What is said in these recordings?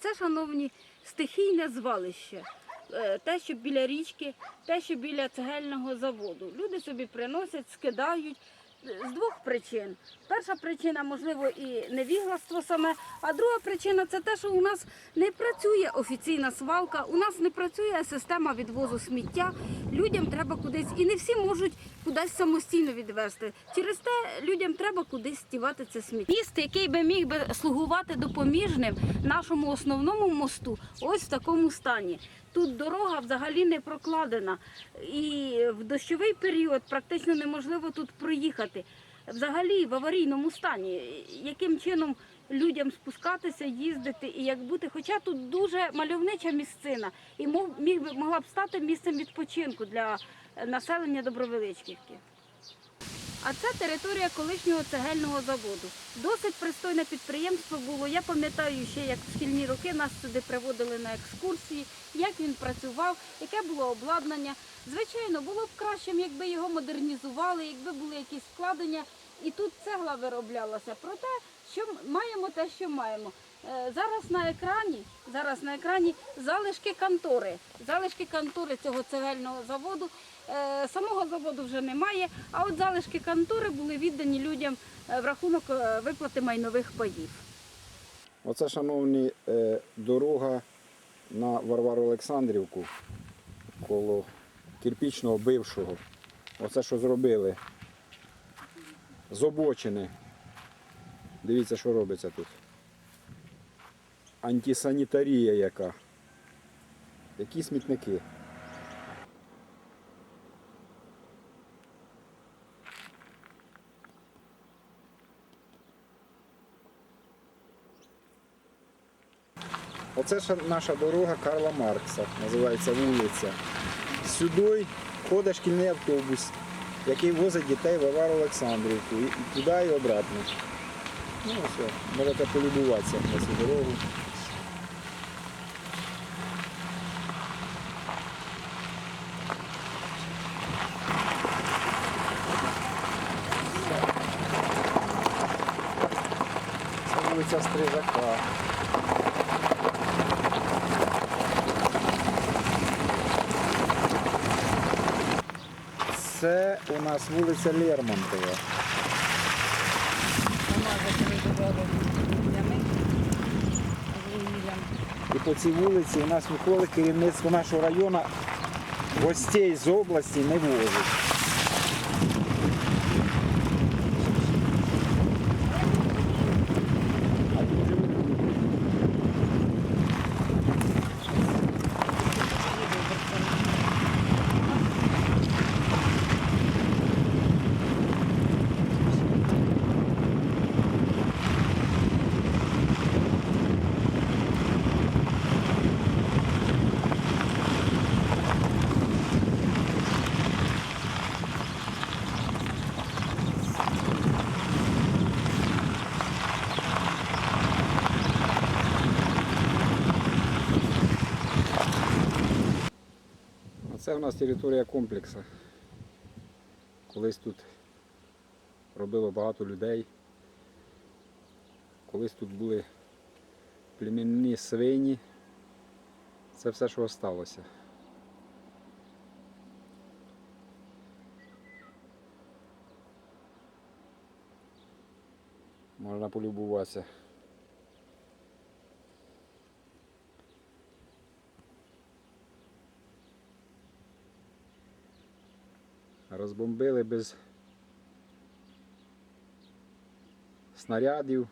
це, шановні, стихійне звалище. Е, Те, що біля річки, те, що біля цегельного заводу. Люди собі приносять, скидають з двох причин. Перша причина, можливо, і невігластво саме, а друга причина це те, що у нас не працює офіційна свалка, у нас не працює система відвозу сміття. Людям треба кудись, і не всі можуть кудись самостійно відвести. Через те людям треба кудись стівати це сміття. Міст, який би міг би слугувати допоміжним нашому основному мосту, ось в такому стані. Тут дорога взагалі не прокладена, і в дощовий період практично неможливо тут проїхати. Взагалі в аварійному стані. Яким чином людям спускатися, їздити і як бути? Хоча тут дуже мальовнича місцина, і міг могла б стати місцем відпочинку для населення Добровеличківки. А це територія колишнього цегельного заводу. Досить пристойне підприємство було. Я пам'ятаю ще, як в шкільні роки нас сюди приводили на екскурсії, як він працював, яке було обладнання. Звичайно, було б кращим, якби його модернізували, якби були якісь вкладення, і тут цегла вироблялася. Проте, що маємо те, що маємо. Е, Зараз на екрані, зараз на екрані залишки контори. Залишки контори цього цегельного заводу. Е, Самого заводу вже немає, а от залишки контори були віддані людям е, в рахунок е, виплати майнових паїв. Оце, шановні, дорога на Варвару Олександрівку коло кирпічного бившого. Оце що зробили. З обочини. Дивіться, що робиться тут. Антисанітарія яка. Які смітники. Оце ж наша дорога Карла Маркса, називається вулиця. Сюди ходить шкільний автобус, який возить дітей в Варвару Олександрівку. І туди і обратно. Ну все, можете полюбуватися на цю дорогу. Це вулиця Стрижака. Це у нас вулиця Лермонтова. І по цій вулиці у нас ніколи керівництво нашого району гостей з області не возить. А тут живуть люди. Це у нас територія комплексу. Колись тут робило багато людей. Колись тут були племінні свині. Це все, що залишилося. Можна полюбуватися. Розбомбили без снарядів,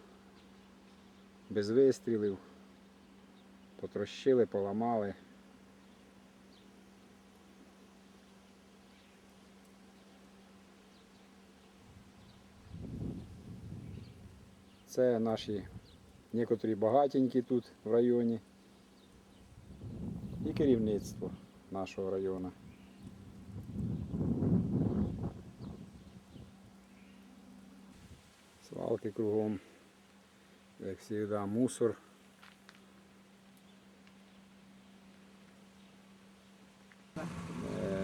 без вистрілів, потрощили, поламали. Це наші некоторі багатенькі тут в районі і керівництво нашого району. Свалки кругом, як завжди, мусор.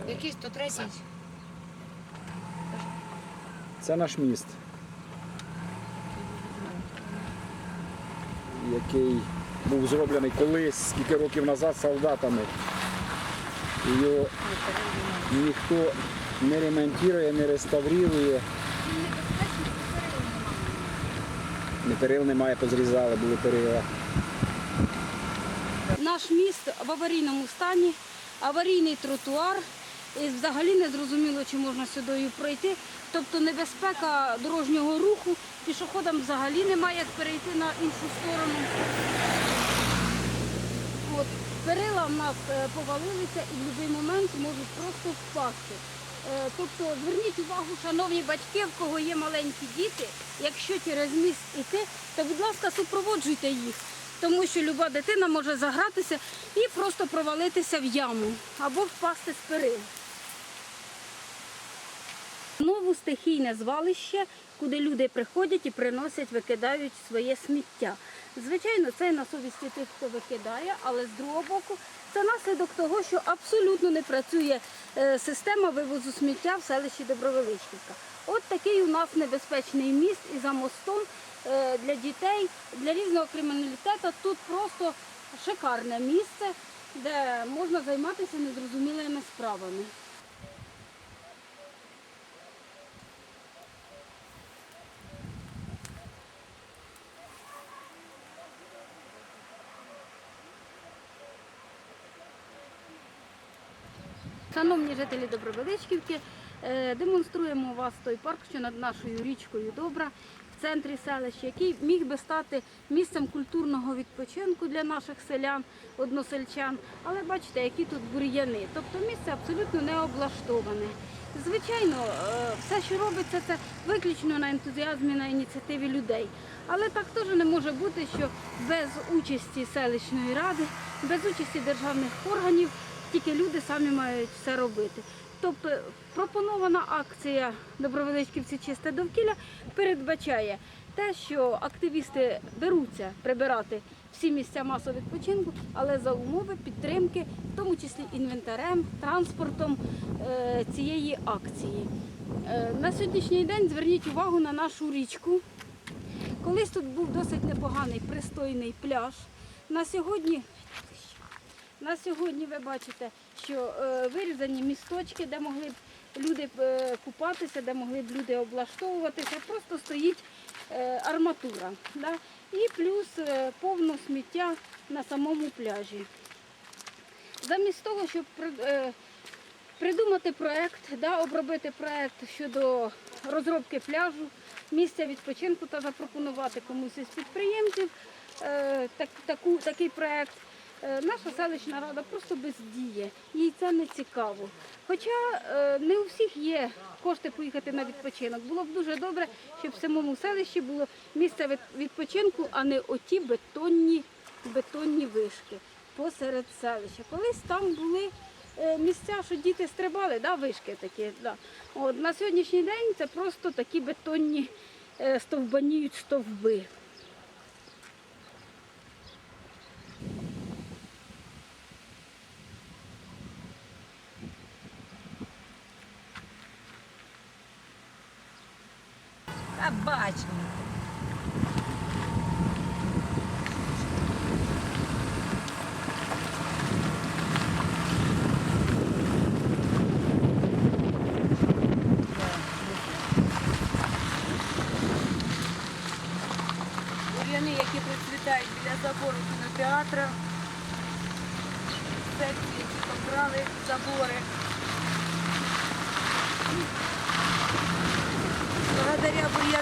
Який 103 Це наш міст, який був зроблений колись, скільки років назад солдатами. Його ніхто не ремонтує, не реставрує. Не перил немає, позрізали, були перила. Наш міст в аварійному стані, аварійний тротуар. І взагалі не зрозуміло, чи можна сюди пройти. Тобто небезпека дорожнього руху, пішоходам взагалі немає як перейти на іншу сторону. От, перила в нас е, повалилися і в будь-який момент можуть просто впасти. Е, Тобто зверніть увагу, шановні батьки, в кого є маленькі діти, якщо через міст іти, то будь ласка, супроводжуйте їх, тому що люба дитина може загратися і просто провалитися в яму або впасти з перил. Знову стихійне звалище, куди люди приходять і приносять, викидають своє сміття. Звичайно, це на совісті тих, хто викидає, але з другого боку, це наслідок того, що абсолютно не працює система вивозу сміття в селищі Добровеличківка. От такий у нас небезпечний міст і за мостом е, для дітей, для різного криміналітету. Тут просто шикарне місце, де можна займатися незрозумілими справами. Шановні жителі Добровеличківки, е, демонструємо вас той парк, що над нашою річкою Добра в центрі селища, який міг би стати місцем культурного відпочинку для наших селян, односельчан. Але бачите, які тут бур'яни. Тобто місце абсолютно не облаштоване. Звичайно, е, все, що робиться, це виключно на ентузіазмі, на ініціативі людей. Але так теж не може бути, що без участі селищної ради, без участі державних органів тільки люди самі мають все робити. Тобто пропонована акція Добровеличківці чисте довкілля передбачає те, що активісти беруться прибирати всі місця масового відпочинку, але за умови підтримки, в тому числі інвентарем, транспортом е, цієї акції. Е, На сьогоднішній день зверніть увагу на нашу річку. Колись тут був досить непоганий пристойний пляж. На сьогодні на сьогодні ви бачите, що е, вирізані місточки, де могли б люди е, купатися, де могли б люди облаштовуватися, просто стоїть е, арматура. І плюс повно сміття на самому пляжі. Замість того, щоб придумати проект, да, обробити проект щодо розробки пляжу, місця відпочинку та запропонувати комусь із підприємців такий проект. Е, Наша селищна рада просто бездіє, їй це не цікаво. Хоча е, не у всіх є кошти поїхати на відпочинок. Було б дуже добре, щоб в самому селищі було місце відпочинку, а не оті бетонні, бетонні вишки посеред селища. Колись там були е, місця, що діти стрибали, да, вишки такі. Да. От, на сьогоднішній день це просто такі бетонні стовбаніють стовби. Бачимо. Бур'яни, які процвітають біля забору кінотеатру. Секції, які побрали забори.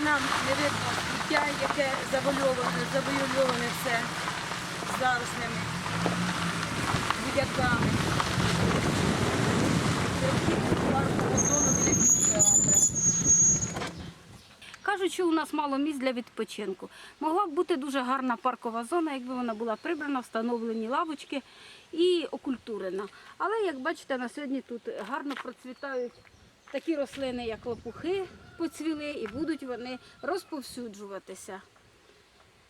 сторонам не видно сміття, яке завойоване, завойоване все біля кінотеатра. Кажуть, що у нас мало місць для відпочинку. Могла б бути дуже гарна паркова зона, якби вона була прибрана, встановлені лавочки і окультурена. Але як бачите, на сьогодні тут гарно процвітають такі рослини, як лопухи, поцвіли, і будуть вони розповсюджуватися.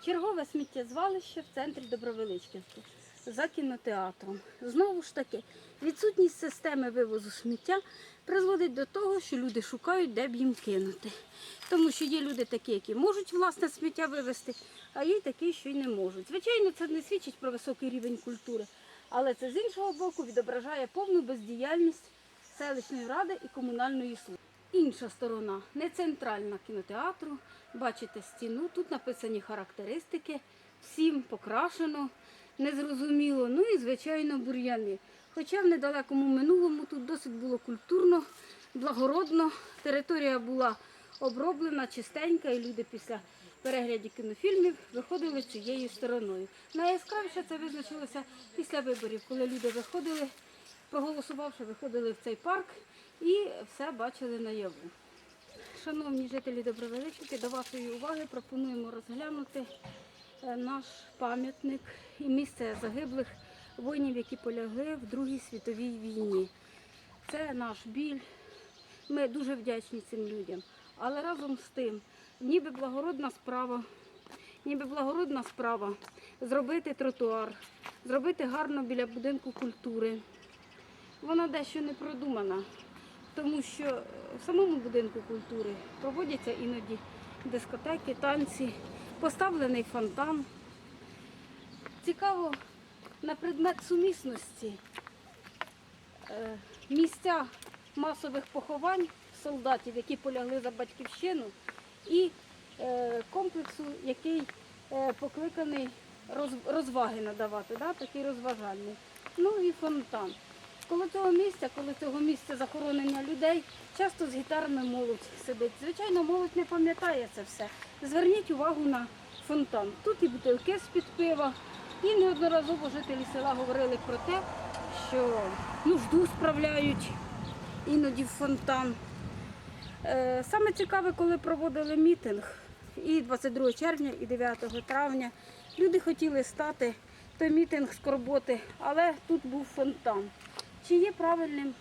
Чергове сміттєзвалище в центрі Добровеличківки за кінотеатром. Знову ж таки, відсутність системи вивозу сміття призводить до того, що люди шукають, де б їм кинути. Тому що є люди такі, які можуть власне сміття вивезти, а є такі, що й не можуть. Звичайно, це не свідчить про високий рівень культури, але це з іншого боку відображає повну бездіяльність селищної ради і комунальної служби. Інша сторона не центральна кінотеатру. Бачите стіну, тут написані характеристики, всім покрашено, незрозуміло. Ну і, звичайно, бур'яни. Хоча в недалекому минулому тут досить було культурно, благородно. Територія була оброблена, чистенька, і люди після переглядів кінофільмів виходили цією стороною. Найяскравіше це визначилося після виборів, коли люди виходили, проголосувавши, виходили в цей парк і все бачили наяву. Шановні жителі Добровелички, до вашої уваги пропонуємо розглянути е, наш пам'ятник і місце загиблих воїнів, які полягли в Другій світовій війні. Це наш біль. Ми дуже вдячні цим людям. Але разом з тим, ніби благородна справа, ніби благородна справа зробити тротуар, зробити гарно біля будинку культури. Вона дещо не продумана, тому що е, в самому будинку культури проводяться іноді дискотеки, танці, поставлений фонтан. Цікаво на предмет сумісності е, місця масових поховань солдатів, які полягли за батьківщину, і е, комплексу, який покликаний розваги надавати, да, такий розважальний. Ну і фонтан. Коло цього місця, коли цього місця захоронення людей, часто з гітарами молодь сидить. Звичайно, молодь не пам'ятає це все. Зверніть увагу на фонтан. Тут і бутилки з-під пива, і неодноразово жителі села говорили про те, що нужду справляють іноді в фонтан. Е, Саме цікаве, коли проводили мітинг, і 22 червня, і 9 травня, люди хотіли стати той мітинг скорботи, але тут був фонтан. Чи є правильним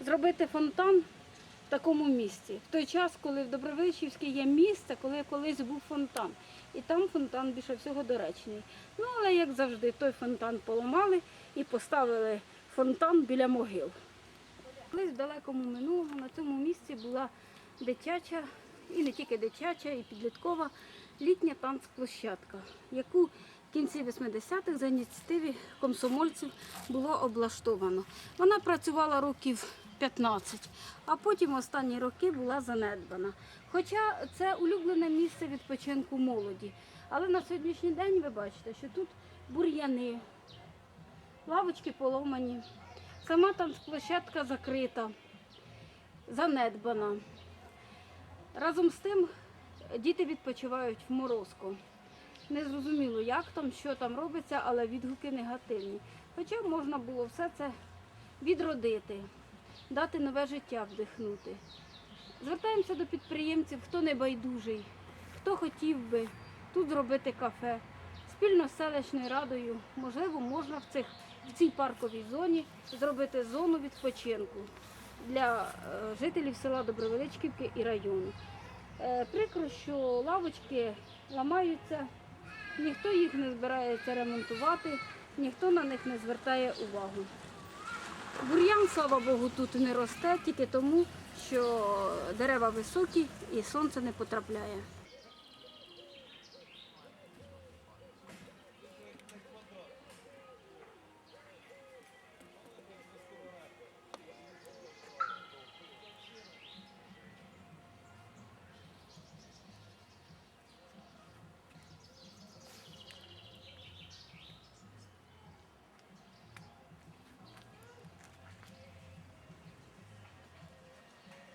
зробити фонтан в такому місці? В той час, коли в Добровичівській є місце, коли колись був фонтан. І там фонтан більше всього доречний. Ну, але як завжди, той фонтан поламали і поставили фонтан біля могил. Колись в далекому минулому на цьому місці була дитяча, і не тільки дитяча, і підліткова літня танцплощадка, яку в кінці 80-х за ініціативи комсомольців було облаштовано. Вона працювала років 15, а потім останні роки була занедбана. Хоча це улюблене місце відпочинку молоді. Але на сьогоднішній день ви бачите, що тут бур'яни, лавочки поломані, сама танцплощадка закрита, занедбана. Разом з тим діти відпочивають в морозку. Не зрозуміло, як там, що там робиться, але відгуки негативні. Хоча можна було все це відродити, дати нове життя вдихнути. Звертаємося до підприємців, хто не байдужий, хто хотів би тут зробити кафе. Спільно з селищною радою, можливо, можна в, цих, в цій парковій зоні зробити зону відпочинку для е, жителів села Добровеличківки і району. Е, Прикро, що лавочки ламаються, ніхто їх не збирається ремонтувати, ніхто на них не звертає увагу. Бур'ян, слава Богу, тут не росте тільки тому, що дерева високі і сонце не потрапляє.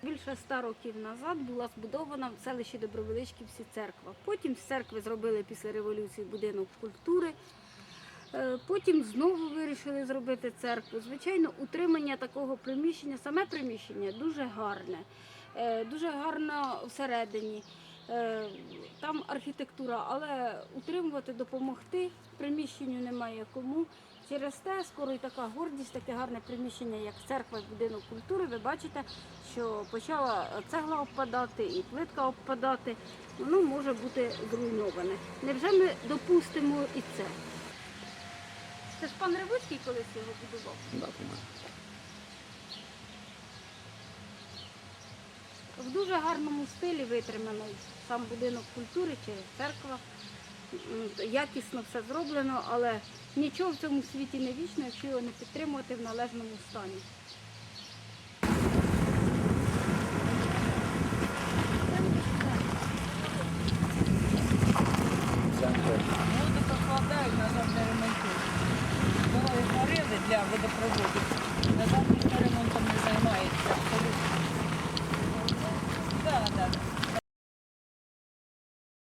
Більше ста років назад була збудована в селищі Добровеличківці церква. Потім з церкви зробили після революції будинок культури. Е, Потім знову вирішили зробити церкву. Звичайно, утримання такого приміщення, саме приміщення дуже гарне, Е, дуже гарно всередині. Е, Там архітектура, але утримувати, допомогти приміщенню немає кому. Через те скоро і така гордість, таке гарне приміщення, як церква і будинок культури. Ви бачите, що почала цегла обпадати і плитка обпадати. Воно може бути зруйноване. Невже ми допустимо і це? Це ж пан Ревицький колись його будував. Да. В дуже гарному стилі витримано сам будинок культури чи церква. Якісно все зроблено, але нічого в цьому світі не вічно, якщо його не підтримувати в належному стані. Воду покладають, назад не ремонтують. Дороги хворили для водопроводу.